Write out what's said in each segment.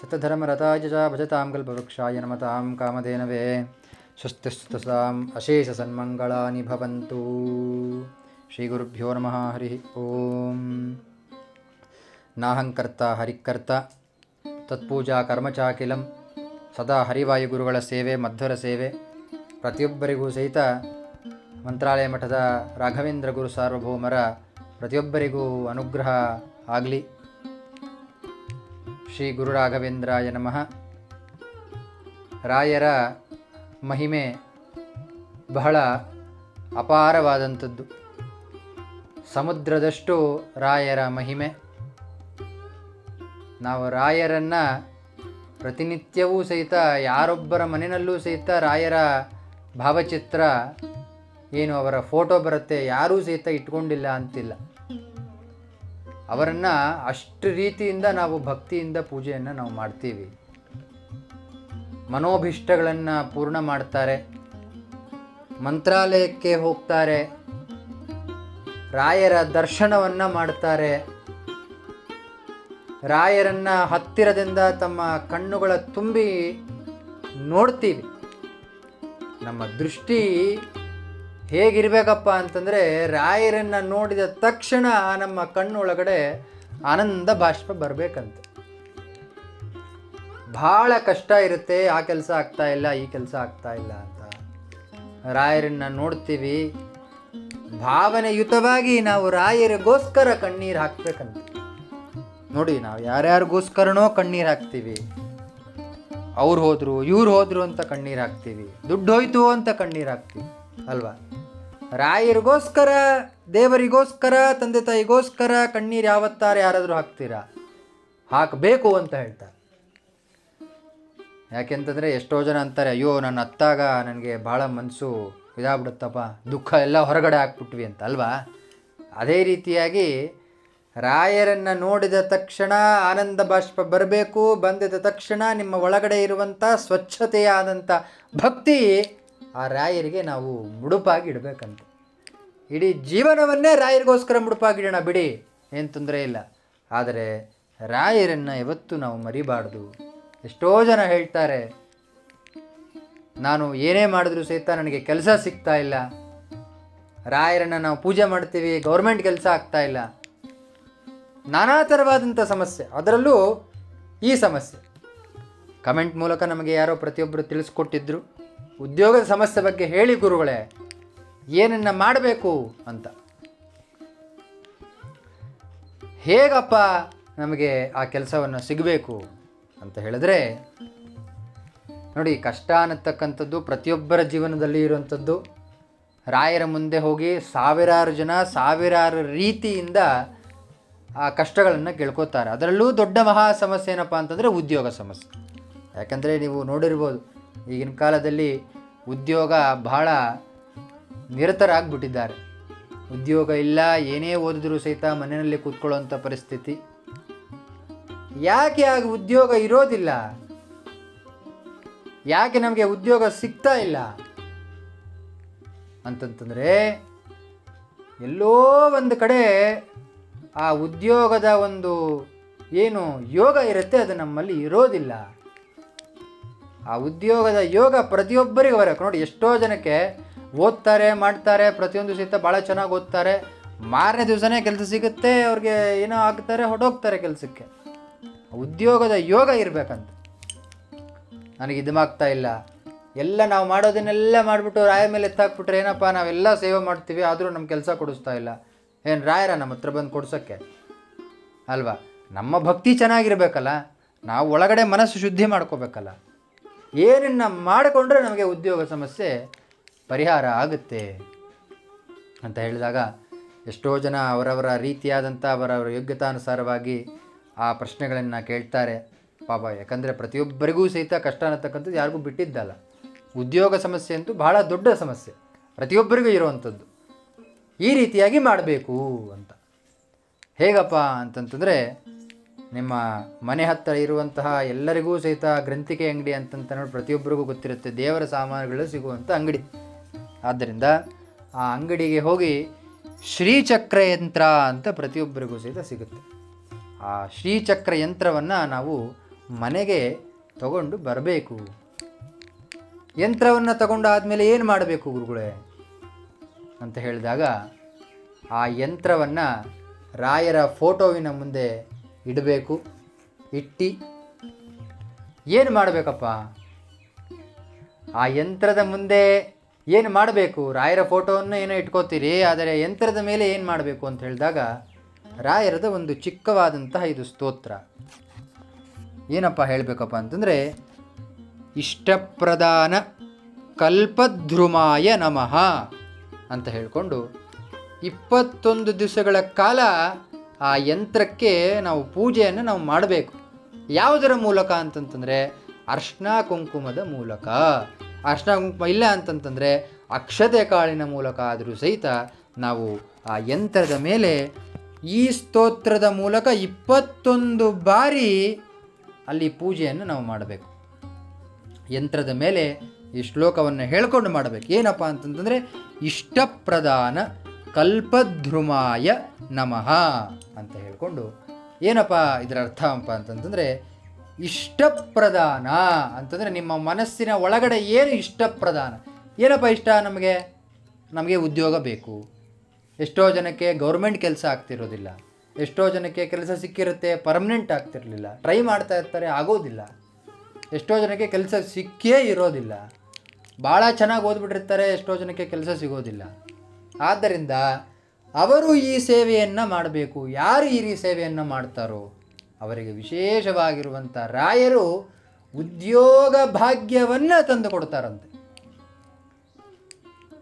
ಸತಧರ್ಮರತಾಯ ಭಜತಾಂ ಕಲ್ಪವೃಕ್ಷಾಯ ನಮತಾಂ ಕಾಮಧೇನವೇ ಸ್ವಸ್ತಿಸ್ತುತಾಂ ಅಶೇಷ ಸನ್ಮಂಗಳಾನಿ ಭವಂತು ಶ್ರೀ ಗುರುಭ್ಯೋ ನಮಃ ಹರಿ ಓಂ ನಾಹಂಕರ್ತ ಹರಿಕರ್ತ ತತ್ಪೂಜಾ ಕರ್ಮಚಾಕಿಲಂ ಸದಾ ಹರಿವಾಯುಗುರುಗಳ ಸೇವೆ, ಮಧ್ವರ ಸೇವೆ। ಪ್ರತಿಯೊಬ್ಬರಿಗೂ ಸಹಿತ ಮಂತ್ರಾಲಯ ಮಠದ ರಾಘವೇಂದ್ರ ಗುರು ಸಾರ್ವಭೌಮರ ಪ್ರತಿಯೊಬ್ಬರಿಗೂ ಅನುಗ್ರಹ ಆಗಲಿ. ಶ್ರೀ ಗುರು ರಾಘವೇಂದ್ರಾಯ ನಮಃ. ರಾಯರ ಮಹಿಮೆ ಬಹಳ ಅಪಾರವಾದಂಥದ್ದು. ಸಮುದ್ರದಷ್ಟು ರಾಯರ ಮಹಿಮೆ. ನಾವು ರಾಯರನ್ನು ಪ್ರತಿನಿತ್ಯವೂ ಸಹಿತ, ಯಾರೊಬ್ಬರ ಮನೆಯಲ್ಲೂ ಸಹಿತ ರಾಯರ ಭಾವಚಿತ್ರ ಏನು ಅವರ ಫೋಟೋ ಬರುತ್ತೆ, ಯಾರೂ ಸಹಿತ ಇಟ್ಕೊಂಡಿಲ್ಲ ಅಂತಿಲ್ಲ. ಅವರನ್ನು ಅಷ್ಟು ರೀತಿಯಿಂದ ನಾವು ಭಕ್ತಿಯಿಂದ ಪೂಜೆಯನ್ನು ನಾವು ಮಾಡ್ತೀವಿ. ಮನೋಭಿಷ್ಟಗಳನ್ನು ಪೂರ್ಣ ಮಾಡ್ತಾರೆ. ಮಂತ್ರಾಲಯಕ್ಕೆ ಹೋಗ್ತಾರೆ. ರಾಯರ ದರ್ಶನವನ್ನು ಮಾಡ್ತಾರೆ. ರಾಯರನ್ನು ಹತ್ತಿರದಿಂದ ತಮ್ಮ ಕಣ್ಣುಗಳ ತುಂಬಿ ನೋಡ್ತೀವಿ. ನಮ್ಮ ದೃಷ್ಟಿ ಹೇಗಿರಬೇಕಪ್ಪ ಅಂತಂದರೆ ರಾಯರನ್ನು ನೋಡಿದ ತಕ್ಷಣ ನಮ್ಮ ಕಣ್ಣೊಳಗಡೆ ಆನಂದ ಬಾಷ್ಪ ಬರಬೇಕಂತೆ. ಭಾಳ ಕಷ್ಟ ಇರುತ್ತೆ, ಆ ಕೆಲಸ ಆಗ್ತಾ ಇಲ್ಲ, ಈ ಕೆಲಸ ಆಗ್ತಾ ಇಲ್ಲ ಅಂತ. ರಾಯರನ್ನ ನೋಡ್ತೀವಿ. ಭಾವನೆಯುತವಾಗಿ ನಾವು ರಾಯರಿಗೋಸ್ಕರ ಕಣ್ಣೀರು ಹಾಕ್ಬೇಕಂತ. ನೋಡಿ, ನಾವು ಯಾರ್ಯಾರಿಗೋಸ್ಕರನೋ ಕಣ್ಣೀರು ಹಾಕ್ತೀವಿ. ಅವ್ರು ಹೋದರು, ಇವ್ರು ಹೋದರು ಅಂತ ಕಣ್ಣೀರು ಹಾಕ್ತೀವಿ. ದುಡ್ಡು ಹೋಯ್ತು ಅಂತ ಕಣ್ಣೀರು ಹಾಕ್ತೀವಿ, ಅಲ್ವಾ? ರಾಯರಿಗೋಸ್ಕರ, ದೇವರಿಗೋಸ್ಕರ, ತಂದೆ ತಾಯಿಗೋಸ್ಕರ ಕಣ್ಣೀರು ಯಾವತ್ತಾರೆ ಯಾರಾದರೂ ಹಾಕ್ತೀರಾ? ಹಾಕಬೇಕು ಅಂತ ಹೇಳ್ತಾರೆ. ಯಾಕೆಂತಂದರೆ ಎಷ್ಟೋ ಜನ ಅಂತಾರೆ, ಅಯ್ಯೋ, ನನ್ನ ಅತ್ತಾಗ ನನಗೆ ಭಾಳ ಮನಸ್ಸು ಇದಾಗ್ಬಿಡುತ್ತಪ್ಪ, ದುಃಖ ಎಲ್ಲ ಹೊರಗಡೆ ಹಾಕ್ಬಿಟ್ವಿ ಅಂತ, ಅಲ್ವಾ? ಅದೇ ರೀತಿಯಾಗಿ ರಾಯರನ್ನು ನೋಡಿದ ತಕ್ಷಣ ಆನಂದ ಬಾಷ್ಪ ಬರಬೇಕು ಬಂದಿದ ತಕ್ಷಣ ನಿಮ್ಮ ಒಳಗಡೆ ಇರುವಂಥ ಸ್ವಚ್ಛತೆಯಾದಂಥ ಭಕ್ತಿ ಆ ರಾಯರಿಗೆ ನಾವು ಮುಡುಪಾಗಿ ಇಡಬೇಕಂತ. ಇಡೀ ಜೀವನವನ್ನೇ ರಾಯರಿಗೋಸ್ಕರ ಮುಡುಪಾಗಿಡೋಣ ಬಿಡಿ, ಏನು ತೊಂದರೆ ಇಲ್ಲ. ಆದರೆ ರಾಯರನ್ನು ಯಾವತ್ತೂ ನಾವು ಮರಿಬಾರ್ದು. ಎಷ್ಟೋ ಜನ ಹೇಳ್ತಾರೆ, ನಾನು ಏನೇ ಮಾಡಿದ್ರೂ ಸಹಿತ ನನಗೆ ಕೆಲಸ ಸಿಗ್ತಾ ಇಲ್ಲ. ರಾಯರನ್ನು ನಾವು ಪೂಜೆ ಮಾಡ್ತೀವಿ, ಗೌರ್ಮೆಂಟ್ ಕೆಲಸ ಆಗ್ತಾ ಇಲ್ಲ. ನಾನಾ ಥರವಾದಂಥ ಸಮಸ್ಯೆ. ಅದರಲ್ಲೂ ಈ ಸಮಸ್ಯೆ. ಕಮೆಂಟ್ ಮೂಲಕ ನಮಗೆ ಯಾರೋ ಪ್ರತಿಯೊಬ್ಬರು ತಿಳಿಸ್ಕೊಟ್ಟಿದ್ರು. ಉದ್ಯೋಗದ ಸಮಸ್ಯೆ ಬಗ್ಗೆ ಹೇಳಿ ಗುರುಗಳೇ, ಏನನ್ನ ಮಾಡಬೇಕು ಅಂತ. ಹೇಗಪ್ಪ ನಮಗೆ ಆ ಕೆಲಸವನ್ನು ಸಿಗಬೇಕು ಅಂತ ಹೇಳಿದ್ರೆ, ನೋಡಿ ಕಷ್ಟ ಅನ್ನತಕ್ಕಂಥದ್ದು ಪ್ರತಿಯೊಬ್ಬರ ಜೀವನದಲ್ಲಿ ಇರುವಂಥದ್ದು. ರಾಯರ ಮುಂದೆ ಹೋಗಿ ಸಾವಿರಾರು ಜನ ಸಾವಿರಾರು ರೀತಿಯಿಂದ ಆ ಕಷ್ಟಗಳನ್ನು ಕೇಳ್ಕೊತಾರೆ. ಅದರಲ್ಲೂ ದೊಡ್ಡ ಮಹಾ ಸಮಸ್ಯೆ ಏನಪ್ಪ ಅಂತಂದರೆ ಉದ್ಯೋಗ ಸಮಸ್ಯೆ. ಯಾಕಂದರೆ ನೀವು ನೋಡಿರ್ಬೋದು ಈಗಿನ ಕಾಲದಲ್ಲಿ ಉದ್ಯೋಗ ಬಹಳ ನಿರತರಾಗ್ಬಿಟ್ಟಿದ್ದಾರೆ. ಉದ್ಯೋಗ ಇಲ್ಲ, ಏನೇ ಓದಿದ್ರೂ ಸಹಿತ ಮನೆಯಲ್ಲಿ ಕೂತ್ಕೊಳ್ಳೋಂಥ ಪರಿಸ್ಥಿತಿ. ಯಾಕೆ ಆಗ ಉದ್ಯೋಗ ಇರೋದಿಲ್ಲ? ಯಾಕೆ ನಮಗೆ ಉದ್ಯೋಗ ಸಿಗ್ತಾ ಇಲ್ಲ? ಅಂತಂತಂದರೆ, ಎಲ್ಲೋ ಒಂದು ಕಡೆ ಆ ಉದ್ಯೋಗದ ಒಂದು ಏನು ಯೋಗ ಇರುತ್ತೆ, ಅದು ನಮ್ಮಲ್ಲಿ ಇರೋದಿಲ್ಲ. ಆ ಉದ್ಯೋಗದ ಯೋಗ ಪ್ರತಿಯೊಬ್ಬರಿಗೂ ಬರಬೇಕು. ನೋಡಿ, ಎಷ್ಟೋ ಜನಕ್ಕೆ ಓದ್ತಾರೆ, ಮಾಡ್ತಾರೆ, ಪ್ರತಿಯೊಂದು ಸಹಿತ ಭಾಳ ಚೆನ್ನಾಗಿ ಓದ್ತಾರೆ. ಮಾರನೇ ದಿವಸನೇ ಕೆಲಸ ಸಿಗುತ್ತೆ, ಅವ್ರಿಗೆ ಏನೋ ಆಗ್ತಾರೆ, ಹೊಡೋಗ್ತಾರೆ ಕೆಲಸಕ್ಕೆ. ಉದ್ಯೋಗದ ಯೋಗ ಇರಬೇಕಂತ. ನನಗೆ ಇದು ಆಗ್ತಾ ಇಲ್ಲ. ಎಲ್ಲ ನಾವು ಮಾಡೋದನ್ನೆಲ್ಲ ಮಾಡಿಬಿಟ್ಟು ರಾಯ ಮೇಲೆ ಎತ್ತಾಕ್ಬಿಟ್ರೆ ಏನಪ್ಪ, ನಾವೆಲ್ಲ ಸೇವೆ ಮಾಡ್ತೀವಿ, ಆದರೂ ನಮ್ಮ ಕೆಲಸ ಕೊಡಿಸ್ತಾ ಇಲ್ಲ. ಏನು ರಾಯರ ನಮ್ಮ ಹತ್ರ ಬಂದು ಕೊಡ್ಸೋಕ್ಕೆ? ಅಲ್ವಾ? ನಮ್ಮ ಭಕ್ತಿ ಚೆನ್ನಾಗಿರ್ಬೇಕಲ್ಲ, ನಾವು ಒಳಗಡೆ ಮನಸ್ಸು ಶುದ್ಧಿ ಮಾಡ್ಕೋಬೇಕಲ್ಲ. ಏನನ್ನ ಮಾಡಿಕೊಂಡ್ರೆ ನಮಗೆ ಉದ್ಯೋಗ ಸಮಸ್ಯೆ ಪರಿಹಾರ ಆಗುತ್ತೆ ಅಂತ ಹೇಳಿದಾಗ ಎಷ್ಟೋ ಜನ ಅವರವರ ರೀತಿಯಾದಂಥ ಅವರವರ ಯೋಗ್ಯತಾನುಸಾರವಾಗಿ ಆ ಪ್ರಶ್ನೆಗಳನ್ನು ಕೇಳ್ತಾರೆ. ಪಾಪ, ಯಾಕಂದರೆ ಪ್ರತಿಯೊಬ್ಬರಿಗೂ ಸಹಿತ ಕಷ್ಟ ಅನ್ನತಕ್ಕಂಥದ್ದು ಯಾರಿಗೂ ಬಿಟ್ಟಿದ್ದಲ್ಲ. ಉದ್ಯೋಗ ಸಮಸ್ಯೆ ಅಂತೂ ಬಹಳ ದೊಡ್ಡ ಸಮಸ್ಯೆ. ಪ್ರತಿಯೊಬ್ಬರಿಗೂ ಇರುವಂಥದ್ದು. ಈ ರೀತಿಯಾಗಿ ಮಾಡಬೇಕು ಅಂತ. ಹೇಗಪ್ಪ ಅಂತಂತಂದರೆ ನಿಮ್ಮ ಮನೆ ಹತ್ತಿರ ಇರುವಂತಹ ಎಲ್ಲರಿಗೂ ಸಹಿತ ಗ್ರಂಥಿಕೆ ಅಂಗಡಿ ಅಂತಂತ ನೋಡಿ ಪ್ರತಿಯೊಬ್ಬರಿಗೂ ಗೊತ್ತಿರುತ್ತೆ ದೇವರ ಸಾಮಾನುಗಳು ಸಿಗುವಂಥ ಅಂಗಡಿ. ಆದ್ದರಿಂದ ಆ ಅಂಗಡಿಗೆ ಹೋಗಿ ಶ್ರೀಚಕ್ರ ಯಂತ್ರ ಅಂತ ಪ್ರತಿಯೊಬ್ಬರಿಗೂ ಸಹಿತ ಸಿಗುತ್ತೆ. ಆ ಶ್ರೀಚಕ್ರ ಯಂತ್ರವನ್ನು ನಾವು ಮನೆಗೆ ತಗೊಂಡು ಬರಬೇಕು. ಯಂತ್ರವನ್ನು ಆದಮೇಲೆ ಏನು ಮಾಡಬೇಕು ಗುರುಗಳೇ? ಅಂತ ಹೇಳಿದಾಗ ಆ ಯಂತ್ರವನ್ನು ರಾಯರ ಫೋಟೋವಿನ ಮುಂದೆ ಇಡಬೇಕು, ಇಟ್ಟು. ಏನು ಮಾಡಬೇಕಪ್ಪ? ಆ ಯಂತ್ರದ ಮುಂದೆ ಏನು ಮಾಡಬೇಕು? ರಾಯರ ಫೋಟೋವನ್ನು ಏನೋ ಇಟ್ಕೋತೀರಿ, ಆದರೆ ಯಂತ್ರದ ಮೇಲೆ ಏನು ಮಾಡಬೇಕು ಅಂತ ಹೇಳಿದಾಗ, ರಾಯರದ ಒಂದು ಚಿಕ್ಕವಾದಂತಹ ಇದು ಸ್ತೋತ್ರ. ಏನಪ್ಪ ಹೇಳಬೇಕಪ್ಪ ಅಂತಂದರೆ, ಇಷ್ಟಪ್ರಧಾನ ಕಲ್ಪಧ್ರುಮಾಯ ನಮಃ ಅಂತ ಹೇಳಿಕೊಂಡು, ಇಪ್ಪತ್ತೊಂದು ದಿವಸಗಳ ಕಾಲ ಆ ಯಂತ್ರಕ್ಕೆ ನಾವು ಪೂಜೆಯನ್ನು ನಾವು ಮಾಡಬೇಕು. ಯಾವುದರ ಮೂಲಕ ಅಂತಂತಂದರೆ ಅರ್ಶನ ಕುಂಕುಮದ ಮೂಲಕ. ಅರ್ಶನ ಕುಂಕುಮ ಇಲ್ಲ ಅಂತಂತಂದರೆ ಅಕ್ಷತೆ ಕಾಳಿನ ಮೂಲಕ ಆದರೂ ಸಹಿತ ನಾವು ಆ ಯಂತ್ರದ ಮೇಲೆ ಈ ಸ್ತೋತ್ರದ ಮೂಲಕ ಇಪ್ಪತ್ತೊಂದು ಬಾರಿ ಅಲ್ಲಿ ಪೂಜೆಯನ್ನು ನಾವು ಮಾಡಬೇಕು. ಯಂತ್ರದ ಮೇಲೆ ಈ ಶ್ಲೋಕವನ್ನು ಹೇಳ್ಕೊಂಡು ಮಾಡಬೇಕು. ಏನಪ್ಪ ಅಂತಂತಂದರೆ ಇಷ್ಟಪ್ರಧಾನ ಕಲ್ಪಧ್ರುಮಾಯ ನಮಃ ಅಂತ ಹೇಳಿಕೊಂಡು ಏನಪ್ಪ ಇದರ ಅರ್ಥ ಅಂತಂತಂದರೆ ಇಷ್ಟಪ್ರಧಾನ ಅಂತಂದರೆ ನಿಮ್ಮ ಮನಸ್ಸಿನ ಒಳಗಡೆ ಏನು ಇಷ್ಟಪ್ರಧಾನ? ಏನಪ್ಪ ಇಷ್ಟ ನಮಗೆ? ನಮಗೆ ಉದ್ಯೋಗ ಬೇಕು. ಎಷ್ಟೋ ಜನಕ್ಕೆ ಗೌರ್ಮೆಂಟ್ ಕೆಲಸ ಆಗ್ತಿರೋದಿಲ್ಲ. ಎಷ್ಟೋ ಜನಕ್ಕೆ ಕೆಲಸ ಸಿಕ್ಕಿರುತ್ತೆ ಪರ್ಮನೆಂಟ್ ಆಗ್ತಿರಲಿಲ್ಲ. ಟ್ರೈ ಮಾಡ್ತಾ ಇರ್ತಾರೆ, ಆಗೋದಿಲ್ಲ. ಎಷ್ಟೋ ಜನಕ್ಕೆ ಕೆಲಸ ಸಿಕ್ಕೇ ಇರೋದಿಲ್ಲ. ಭಾಳ ಚೆನ್ನಾಗಿ ಓದ್ಬಿಟ್ಟಿರ್ತಾರೆ, ಎಷ್ಟೋ ಜನಕ್ಕೆ ಕೆಲಸ ಸಿಗೋದಿಲ್ಲ. ಆದ್ದರಿಂದ ಅವರು ಈ ಸೇವೆಯನ್ನು ಮಾಡಬೇಕು. ಯಾರು ಈ ಸೇವೆಯನ್ನು ಮಾಡ್ತಾರೋ ಅವರಿಗೆ ವಿಶೇಷವಾಗಿರುವಂಥ ರಾಯರು ಉದ್ಯೋಗ ಭಾಗ್ಯವನ್ನು ತಂದು ಕೊಡ್ತಾರಂತೆ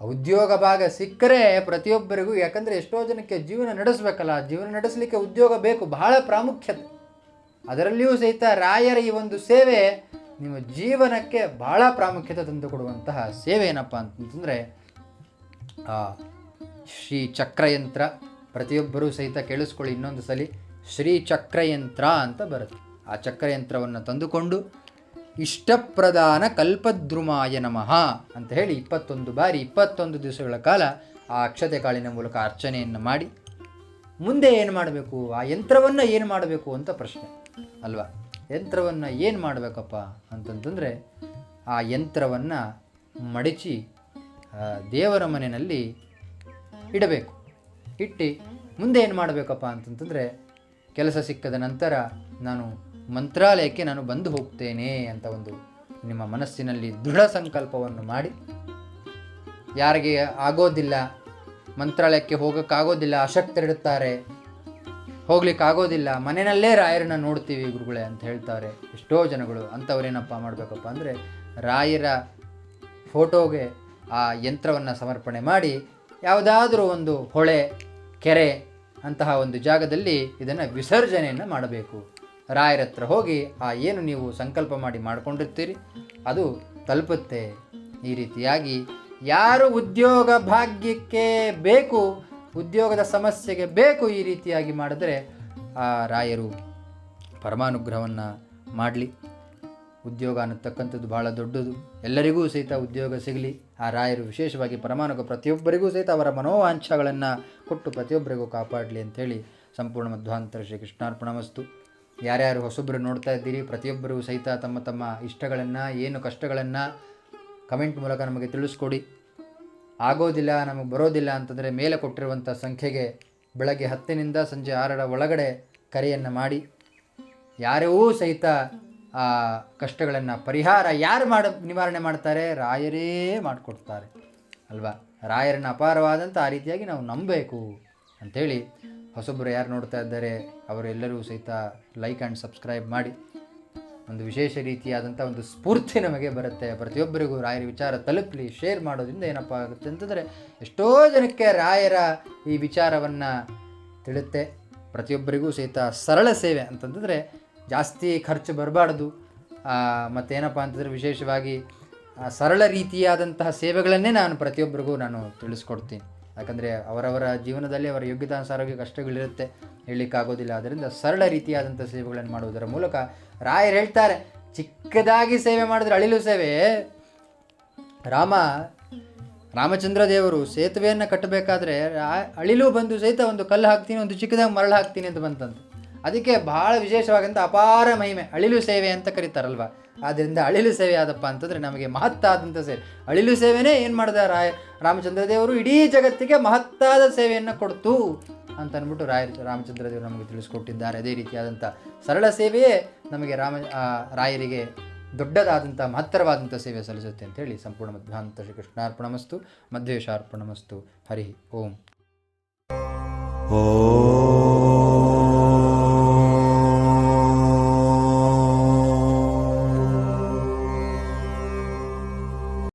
ಉದ್ಯೋಗ ಭಾಗ ಸಿಕ್ಕರೆ ಪ್ರತಿಯೊಬ್ಬರಿಗೂ, ಯಾಕಂದರೆ ಎಷ್ಟೋ ಜನಕ್ಕೆ ಜೀವನ ನಡೆಸಬೇಕಲ್ಲ, ಜೀವನ ನಡೆಸಲಿಕ್ಕೆ ಉದ್ಯೋಗ ಬೇಕು, ಬಹಳ ಪ್ರಾಮುಖ್ಯತೆ. ಅದರಲ್ಲಿಯೂ ಸಹಿತ ರಾಯರ ಈ ಒಂದು ಸೇವೆ ನಿಮ್ಮ ಜೀವನಕ್ಕೆ ಬಹಳ ಪ್ರಾಮುಖ್ಯತೆ ತಂದುಕೊಡುವಂತಹ ಸೇವೆ ಏನಪ್ಪ ಅಂತಂದರೆ ಶ್ರೀ ಚಕ್ರಯಂತ್ರ ಪ್ರತಿಯೊಬ್ಬರೂ ಸಹಿತ ಕೇಳಿಸ್ಕೊಳ್ಳಿ ಇನ್ನೊಂದು ಸಲ ಶ್ರೀ ಚಕ್ರಯಂತ್ರ ಅಂತ ಬರುತ್ತೆ. ಆ ಚಕ್ರಯಂತ್ರವನ್ನು ತಂದುಕೊಂಡು, ಇಷ್ಟಪ್ರಧಾನ ಕಲ್ಪದ್ರುಮಾಯ ನಮಃ ಅಂತ ಹೇಳಿ ಇಪ್ಪತ್ತೊಂದು ಬಾರಿ, ಇಪ್ಪತ್ತೊಂದು ದಿವಸಗಳ ಕಾಲ ಆ ಅಕ್ಷತೆ ಕಾಳಿನ ಮೂಲಕ ಅರ್ಚನೆಯನ್ನು ಮಾಡಿ, ಮುಂದೆ ಏನು ಮಾಡಬೇಕು? ಆ ಯಂತ್ರವನ್ನು ಏನು ಮಾಡಬೇಕು ಅಂತ ಪ್ರಶ್ನೆ. ಅಲ್ವಾ? ಯಂತ್ರವನ್ನು ಏನು ಮಾಡಬೇಕಪ್ಪ ಅಂತಂತಂದರೆ, ಆ ಯಂತ್ರವನ್ನು ಮಡಚಿ ದೇವರ ಮನೆಯಲ್ಲಿ ಇಡಬೇಕು. ಇಟ್ಟು ಮುಂದೆ ಏನು ಮಾಡಬೇಕಪ್ಪ ಅಂತಂತಂದರೆ ಕೆಲಸ ಸಿಕ್ಕದ ನಂತರ ನಾನು ಮಂತ್ರಾಲಯಕ್ಕೆ ನಾನು ಬಂದು ಹೋಗ್ತೇನೆ ಅಂತ ಒಂದು ನಿಮ್ಮ ಮನಸ್ಸಿನಲ್ಲಿ ದೃಢ ಸಂಕಲ್ಪವನ್ನು ಮಾಡಿ, ಯಾರಿಗೆ ಆಗೋದಿಲ್ಲ, ಮಂತ್ರಾಲಯಕ್ಕೆ ಹೋಗೋಕ್ಕಾಗೋದಿಲ್ಲ ಅಶಕ್ತರಿಡುತ್ತಾರೆ ಹೋಗ್ಲಿಕ್ಕೆ ಆಗೋದಿಲ್ಲ ಮನೆಯಲ್ಲೇ ರಾಯರನ್ನ ನೋಡ್ತೀವಿ ಗುರುಗಳೇ ಅಂತ ಹೇಳ್ತಾರೆ ಎಷ್ಟೋ ಜನಗಳು. ಅಂಥವ್ರೇನಪ್ಪ ಮಾಡಬೇಕಪ್ಪ ಅಂದರೆ ರಾಯರ ಫೋಟೋಗೆ ಆ ಯಂತ್ರವನ್ನು ಸಮರ್ಪಣೆ ಮಾಡಿ ಯಾವುದಾದ್ರೂ ಒಂದು ಹೊಳೆ, ಕೆರೆ ಅಂತಹ ಒಂದು ಜಾಗದಲ್ಲಿ ಇದನ್ನು ವಿಸರ್ಜನೆಯನ್ನು ಮಾಡಬೇಕು. ರಾಯರ ಹತ್ರ ಹೋಗಿ ಆ ಏನು ನೀವು ಸಂಕಲ್ಪ ಮಾಡಿ ಮಾಡಿಕೊಂಡಿರ್ತೀರಿ, ಅದು ತಲುಪುತ್ತೆ. ಈ ರೀತಿಯಾಗಿ ಯಾರು ಉದ್ಯೋಗ ಭಾಗ್ಯಕ್ಕೆ ಬೇಕು, ಉದ್ಯೋಗದ ಸಮಸ್ಯೆಗೆ ಬೇಕು ಈ ರೀತಿಯಾಗಿ ಮಾಡಿದ್ರೆ ಆ ರಾಯರು ಪರಮಾನುಗ್ರಹವನ್ನು ಮಾಡಲಿ. ಉದ್ಯೋಗ ಅನ್ನತಕ್ಕಂಥದ್ದು ಬಹಳ ದೊಡ್ಡದು. ಎಲ್ಲರಿಗೂ ಸಹಿತ ಉದ್ಯೋಗ ಸಿಗಲಿ. ಆ ರಾಯರು ವಿಶೇಷವಾಗಿ ಪರಮಾನುಗ ಪ್ರತಿಯೊಬ್ಬರಿಗೂ ಸಹಿತ ಅವರ ಮನೋವಾಂಛಗಳನ್ನು ಕೊಟ್ಟು ಪ್ರತಿಯೊಬ್ಬರಿಗೂ ಕಾಪಾಡಲಿ ಅಂಥೇಳಿ ಸಂಪೂರ್ಣ ಮಧ್ವಾಂತರ ಶ್ರೀ ಕೃಷ್ಣಾರ್ಪಣಮಸ್ತು ಯಾರ್ಯಾರು ಹೊಸೊಬ್ಬರು ನೋಡ್ತಾ ಇದ್ದೀರಿ ಪ್ರತಿಯೊಬ್ಬರಿಗೂ ಸಹಿತ ತಮ್ಮ ತಮ್ಮ ಇಷ್ಟಗಳನ್ನು, ಏನು ಕಷ್ಟಗಳನ್ನು ಕಮೆಂಟ್ ಮೂಲಕ ನಮಗೆ ತಿಳಿಸ್ಕೊಡಿ. ಆಗೋದಿಲ್ಲ, ನಮಗೆ ಬರೋದಿಲ್ಲ ಅಂತಂದರೆ ಮೇಲೆ ಕೊಟ್ಟಿರುವಂಥ ಸಂಖ್ಯೆಗೆ ಬೆಳಗ್ಗೆ ಹತ್ತಿನಿಂದ ಸಂಜೆ ಆರರ ಒಳಗಡೆ ಕರೆಯನ್ನು ಮಾಡಿ. ಯಾರೂ ಸಹಿತ ಆ ಕಷ್ಟಗಳನ್ನು ಪರಿಹಾರ ಯಾರು ಮಾಡ, ನಿವಾರಣೆ ಮಾಡ್ತಾರೆ? ರಾಯರೇ ಮಾಡಿಕೊಡ್ತಾರೆ. ಅಲ್ವಾ? ರಾಯರನ್ನ ಅಪಾರವಾದಂಥ ಆ ರೀತಿಯಾಗಿ ನಾವು ನಂಬಬೇಕು ಅಂಥೇಳಿ ಹೊಸೊಬ್ಬರು ಯಾರು ನೋಡ್ತಾ ಇದ್ದಾರೆ, ಅವರೆಲ್ಲರೂ ಸಹಿತ ಲೈಕ್ ಆ್ಯಂಡ್ ಸಬ್ಸ್ಕ್ರೈಬ್ ಮಾಡಿ. ಒಂದು ವಿಶೇಷ ರೀತಿಯಾದಂಥ ಒಂದು ಸ್ಫೂರ್ತಿ ನಮಗೆ ಬರುತ್ತೆ. ಪ್ರತಿಯೊಬ್ಬರಿಗೂ ರಾಯರ ವಿಚಾರ ತಲುಪಲಿ ಶೇರ್ ಮಾಡೋದ್ರಿಂದ ಏನಪ್ಪ ಆಗುತ್ತೆ ಅಂತಂದರೆ ಎಷ್ಟೋ ಜನಕ್ಕೆ ರಾಯರ ಈ ವಿಚಾರವನ್ನು ತಿಳುತ್ತೆ. ಪ್ರತಿಯೊಬ್ಬರಿಗೂ ಸಹಿತ ಸರಳ ಸೇವೆ ಅಂತಂತಂದರೆ ಜಾಸ್ತಿ ಖರ್ಚು ಬರಬಾರ್ದು. ಮತ್ತೇನಪ್ಪ ಅಂತಂದರೆ ವಿಶೇಷವಾಗಿ ಸರಳ ರೀತಿಯಾದಂತಹ ಸೇವೆಗಳನ್ನೇ ನಾನು ಪ್ರತಿಯೊಬ್ಬರಿಗೂ ನಾನು ತಿಳಿಸ್ಕೊಡ್ತೀನಿ. ಯಾಕಂದರೆ ಅವರವರ ಜೀವನದಲ್ಲಿ ಅವರ ಯೋಗ್ಯತಾನುಸಾರವಾಗಿ ಕಷ್ಟಗಳಿರುತ್ತೆ ಹೇಳಲಿಕ್ಕಾಗೋದಿಲ್ಲ. ಆದ್ದರಿಂದ ಸರಳ ರೀತಿಯಾದಂಥ ಸೇವೆಗಳನ್ನು ಮಾಡುವುದರ ಮೂಲಕ ರಾಯರು ಹೇಳ್ತಾರೆ, ಚಿಕ್ಕದಾಗಿ ಸೇವೆ ಮಾಡಿದ್ರೆ ಅಳಿಲು ಸೇವೆ. ರಾಮ, ರಾಮಚಂದ್ರ ದೇವರು, ಸೇತುವೆಯನ್ನು ಕಟ್ಟಬೇಕಾದ್ರೆ ಅಳಿಲು ಬಂದು ಸಹಿತ ಒಂದು ಕಲ್ಲು ಹಾಕ್ತೀನಿ, ಒಂದು ಚಿಕ್ಕದಾಗಿ ಮರಳು ಹಾಕ್ತೀನಿ ಅಂತ ಬಂತಂತೆ. ಅದಕ್ಕೆ ಬಹಳ ವಿಶೇಷವಾದಂಥ ಅಪಾರ ಮಹಿಮೆ, ಅಳಿಲು ಸೇವೆ ಅಂತ ಕರೀತಾರಲ್ವ? ಆದ್ದರಿಂದ ಅಳಿಲು ಸೇವೆ ಆದಪ್ಪ ಅಂತಂದರೆ ನಮಗೆ ಮಹತ್ತಾದಂಥ ಸೇವೆ. ಅಳಿಲು ಸೇವೆನೇ ಏನು ಮಾಡಿದ ರಾಯ ರಾಮಚಂದ್ರ ದೇವರು ಇಡೀ ಜಗತ್ತಿಗೆ ಮಹತ್ತಾದ ಸೇವೆಯನ್ನು ಕೊಡ್ತು ಅಂತ ಅಂದ್ಬಿಟ್ಟು ರಾಯ ರಾಮಚಂದ್ರ ದೇವರು ನಮಗೆ ತಿಳಿಸ್ಕೊಟ್ಟಿದ್ದಾರೆ. ಅದೇ ರೀತಿಯಾದಂಥ ಸರಳ ಸೇವೆಯೇ ನಮಗೆ ರಾಮ ರಾಯರಿಗೆ ದೊಡ್ಡದಾದಂಥ ಮಹತ್ತರವಾದಂಥ ಸೇವೆ ಸಲ್ಲಿಸುತ್ತೆ ಅಂತೇಳಿ ಸಂಪೂರ್ಣ ಮಧ್ವಾಂತ ಶ್ರೀ ಕೃಷ್ಣಾರ್ಪಣಮಸ್ತು ಮಧ್ವೇಶಾರ್ಪಣಮಸ್ತು ಹರಿ ಓಂ. ॐ